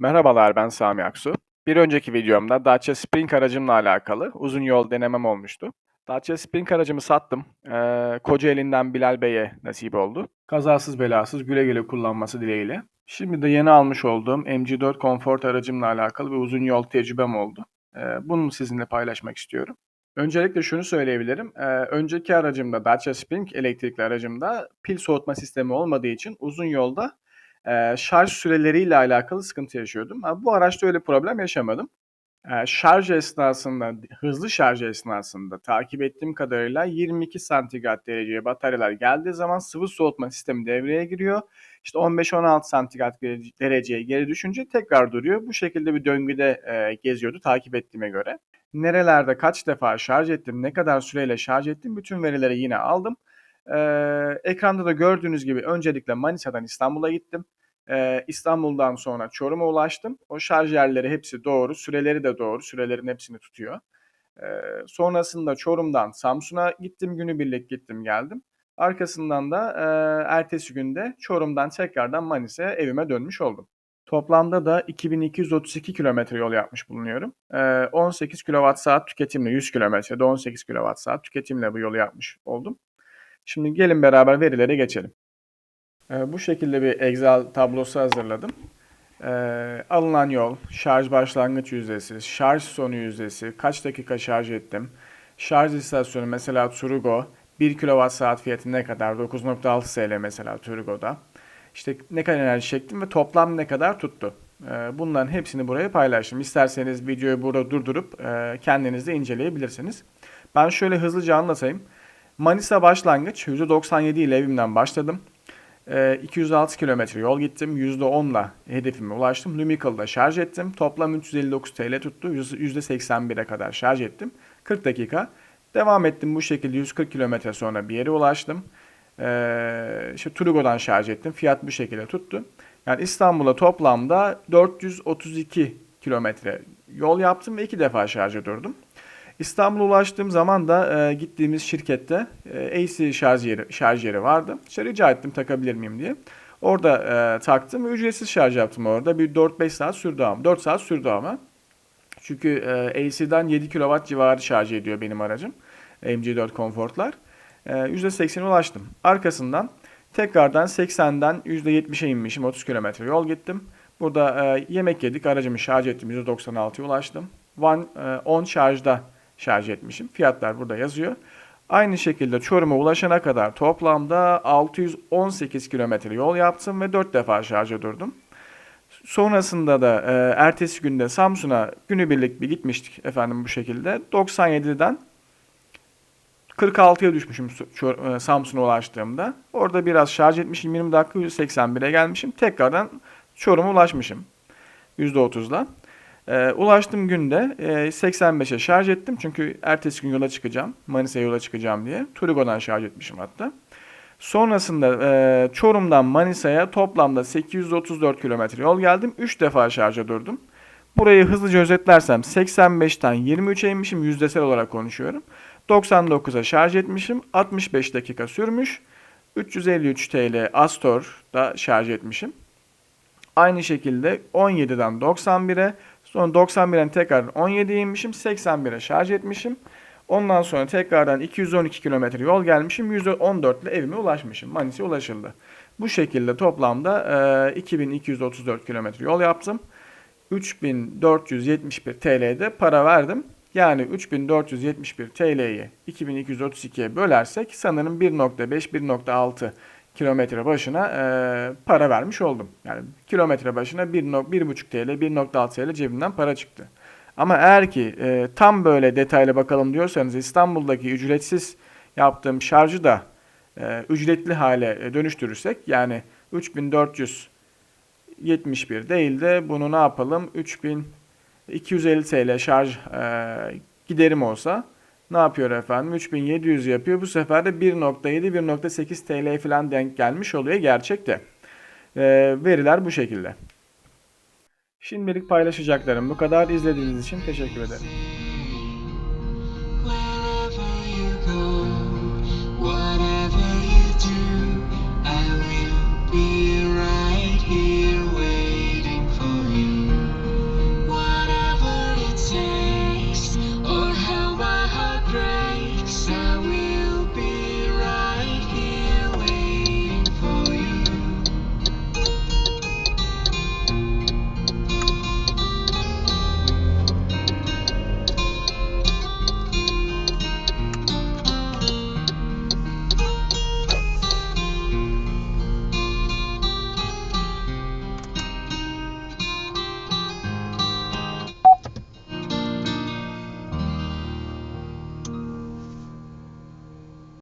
Merhabalar ben Sami Aksu. Bir önceki videomda Dacia Spring aracımla alakalı uzun yol denemem olmuştu. Dacia Spring aracımı sattım. Ee, Kocaeli'nden Bilal Bey'e nasip oldu. Kazasız belasız güle güle kullanması dileğiyle. Şimdi de yeni almış olduğum MG4 Comfort aracımla alakalı bir uzun yol tecrübem oldu. Ee, bunu sizinle paylaşmak istiyorum. Öncelikle şunu söyleyebilirim. Ee, önceki aracımda Dacia Spring elektrikli aracımda pil soğutma sistemi olmadığı için uzun yolda Eee, şarj süreleriyle alakalı sıkıntı yaşıyordum. Ama bu araçta öyle problem yaşamadım. Eee, şarj esnasında, hızlı şarj esnasında takip ettiğim kadarıyla 22 santigrat dereceye bataryalar geldiği zaman sıvı soğutma sistemi devreye giriyor. İşte 15-16 santigrat dereceye geri düşünce tekrar duruyor. Bu şekilde bir döngüde eee, geziyordu takip ettiğime göre. Nerelerde kaç defa şarj ettim, ne kadar süreyle şarj ettim bütün verileri yine aldım. Eee, ekranda da gördüğünüz gibi öncelikle Manisa'dan İstanbul'a gittim. Eee, İstanbul'dan sonra Çorum'a ulaştım. O şarj yerleri hepsi doğru, süreleri de doğru. Sürelerin hepsini tutuyor. Eee, sonrasında Çorum'dan Samsun'a gittim, günübirlik gittim geldim. Arkasından da eee, ertesi günde Çorum'dan tekrardan Manisa'ya evime dönmüş oldum. Toplamda da 2232 kilometre yol yapmış bulunuyorum. Eee, 18 kWh tüketimle, 100 kilometrede 18 kWh tüketimle bu yolu yapmış oldum. Şimdi gelin beraber verilere geçelim. Ee, bu şekilde bir Excel tablosu hazırladım. Ee, alınan yol, şarj başlangıç yüzdesi, şarj sonu yüzdesi, kaç dakika şarj ettim, şarj istasyonu mesela Turugo, 1 kWh fiyatı ne kadar? 9.6 TL mesela Turugo'da. İşte ne kadar enerji çektim ve toplam ne kadar tuttu? Ee, bunların hepsini buraya paylaştım. İsterseniz videoyu burada durdurup e, kendiniz de inceleyebilirsiniz. Ben şöyle hızlıca anlatayım. Manisa başlangıç %97 ile evimden başladım. 206 ee, kilometre yol gittim. %10'la hedefime ulaştım. Lumical'da şarj ettim. Toplam 359 TL tuttu. %81'e kadar şarj ettim. 40 dakika. Devam ettim bu şekilde 140 kilometre sonra bir yere ulaştım. Ee, işte Turugo'dan şarj ettim. Fiyat bu şekilde tuttu. Yani İstanbul'a toplamda 432 kilometre yol yaptım ve iki defa şarja durdum. İstanbul'a ulaştığım zaman da e, gittiğimiz şirkette e, AC şarj yeri, şarj yeri vardı. İşte rica ettim takabilir miyim diye. Orada e, taktım ücretsiz şarj yaptım orada. Bir 4-5 saat sürdü ama. 4 saat sürdü ama. Çünkü e, AC'den 7 kW civarı şarj ediyor benim aracım. MG4 Comfort'lar. E, %80'e ulaştım. Arkasından tekrardan 80'den %70'e inmişim. 30 km yol gittim. Burada e, yemek yedik. Aracımı şarj ettim. %96'ya ulaştım. One, e, on şarjda şarj etmişim. Fiyatlar burada yazıyor. Aynı şekilde Çorum'a ulaşana kadar toplamda 618 kilometre yol yaptım ve 4 defa şarja durdum. Sonrasında da e, ertesi günde Samsun'a günübirlik bir gitmiştik efendim bu şekilde. 97'den 46'ya düşmüşüm e, Samsun'a ulaştığımda. Orada biraz şarj etmişim 20 dakika 181'e gelmişim. Tekrardan Çorum'a ulaşmışım %30'la. E, ulaştığım günde e, 85'e şarj ettim. Çünkü ertesi gün yola çıkacağım. Manisa'ya yola çıkacağım diye. Turigo'dan şarj etmişim hatta. Sonrasında e, Çorum'dan Manisa'ya toplamda 834 kilometre yol geldim. 3 defa şarja durdum. Burayı hızlıca özetlersem 85'ten 23'e inmişim. Yüzdesel olarak konuşuyorum. 99'a şarj etmişim. 65 dakika sürmüş. 353 TL Astor'da şarj etmişim. Aynı şekilde 17'den 91'e Sonra 91'den tekrar 17'ye inmişim. 81'e şarj etmişim. Ondan sonra tekrardan 212 kilometre yol gelmişim. %14 ile evime ulaşmışım. Manisa'ya ulaşıldı. Bu şekilde toplamda e, 2234 kilometre yol yaptım. 3471 TL'de para verdim. Yani 3471 TL'yi 2232'ye bölersek sanırım 1.5-1.6 kilometre başına e, para vermiş oldum. Yani kilometre başına 1.5 TL, 1.6 TL cebimden para çıktı. Ama eğer ki e, tam böyle detaylı bakalım diyorsanız İstanbul'daki ücretsiz yaptığım şarjı da e, ücretli hale e, dönüştürürsek yani 3471 değil de bunu ne yapalım 3250 TL şarj e, giderim olsa ne yapıyor efendim? 3700 yapıyor. Bu sefer de 1.7-1.8 TL falan denk gelmiş oluyor gerçekte. Ee, veriler bu şekilde. Şimdilik paylaşacaklarım bu kadar. İzlediğiniz için teşekkür ederim.